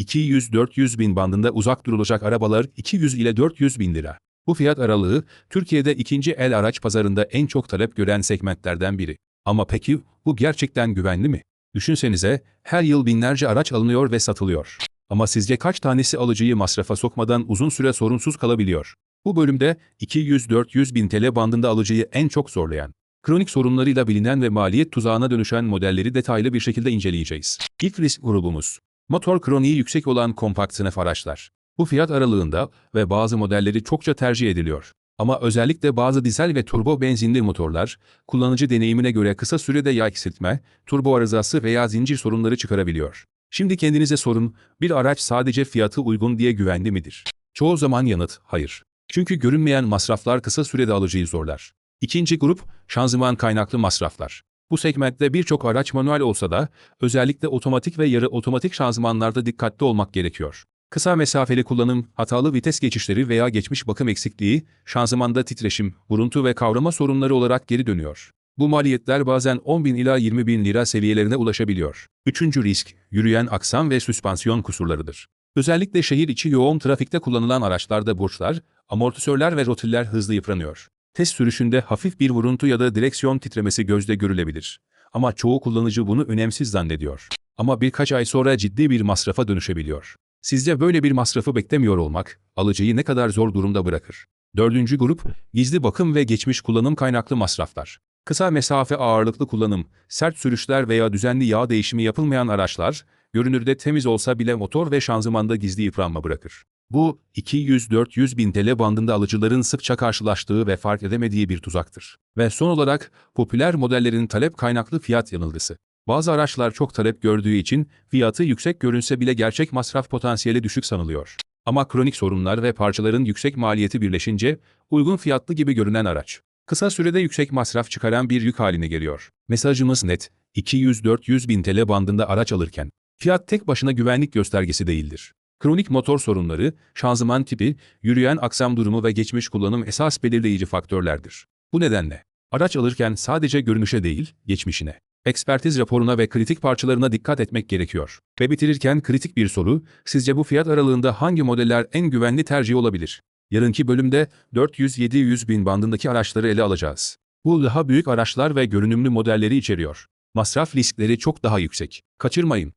200-400 bin bandında uzak durulacak arabalar 200 ile 400 bin lira. Bu fiyat aralığı Türkiye'de ikinci el araç pazarında en çok talep gören segmentlerden biri. Ama peki bu gerçekten güvenli mi? Düşünsenize her yıl binlerce araç alınıyor ve satılıyor. Ama sizce kaç tanesi alıcıyı masrafa sokmadan uzun süre sorunsuz kalabiliyor? Bu bölümde 200-400 bin TL bandında alıcıyı en çok zorlayan, kronik sorunlarıyla bilinen ve maliyet tuzağına dönüşen modelleri detaylı bir şekilde inceleyeceğiz. İlk risk grubumuz, motor kroniği yüksek olan kompakt sınıf araçlar. Bu fiyat aralığında ve bazı modelleri çokça tercih ediliyor. Ama özellikle bazı dizel ve turbo benzinli motorlar, kullanıcı deneyimine göre kısa sürede yağ eksiltme, turbo arızası veya zincir sorunları çıkarabiliyor. Şimdi kendinize sorun, bir araç sadece fiyatı uygun diye güvenli midir? Çoğu zaman yanıt, hayır. Çünkü görünmeyen masraflar kısa sürede alıcıyı zorlar. İkinci grup, şanzıman kaynaklı masraflar. Bu segmentte birçok araç manuel olsa da, özellikle otomatik ve yarı otomatik şanzımanlarda dikkatli olmak gerekiyor. Kısa mesafeli kullanım, hatalı vites geçişleri veya geçmiş bakım eksikliği, şanzımanda titreşim, vuruntu ve kavrama sorunları olarak geri dönüyor. Bu maliyetler bazen 10 bin ila 20 bin lira seviyelerine ulaşabiliyor. Üçüncü risk, yürüyen aksam ve süspansiyon kusurlarıdır. Özellikle şehir içi yoğun trafikte kullanılan araçlarda burçlar, amortisörler ve rotiller hızlı yıpranıyor. Test sürüşünde hafif bir vuruntu ya da direksiyon titremesi gözle görülebilir. Ama çoğu kullanıcı bunu önemsiz zannediyor. Ama birkaç ay sonra ciddi bir masrafa dönüşebiliyor. Sizce böyle bir masrafı beklemiyor olmak, alıcıyı ne kadar zor durumda bırakır? Dördüncü grup, gizli bakım ve geçmiş kullanım kaynaklı masraflar. Kısa mesafe ağırlıklı kullanım, sert sürüşler veya düzenli yağ değişimi yapılmayan araçlar, görünürde temiz olsa bile motor ve şanzımanda gizli yıpranma bırakır. Bu, 200-400 bin TL bandında alıcıların sıkça karşılaştığı ve fark edemediği bir tuzaktır. Ve son olarak, popüler modellerin talep kaynaklı fiyat yanılgısı. Bazı araçlar çok talep gördüğü için fiyatı yüksek görünse bile gerçek masraf potansiyeli düşük sanılıyor. Ama kronik sorunlar ve parçaların yüksek maliyeti birleşince uygun fiyatlı gibi görünen araç kısa sürede yüksek masraf çıkaran bir yük haline geliyor. Mesajımız net, 200-400 bin TL bandında araç alırken, fiyat tek başına güvenlik göstergesi değildir. Kronik motor sorunları, şanzıman tipi, yürüyen aksam durumu ve geçmiş kullanım esas belirleyici faktörlerdir. Bu nedenle, araç alırken sadece görünüşe değil, geçmişine, ekspertiz raporuna ve kritik parçalarına dikkat etmek gerekiyor. Ve bitirirken kritik bir soru, sizce bu fiyat aralığında hangi modeller en güvenli tercih olabilir? Yarınki bölümde 400-700 bin bandındaki araçları ele alacağız. Bu daha büyük araçlar ve görünümlü modelleri içeriyor. Masraf riskleri çok daha yüksek. Kaçırmayın.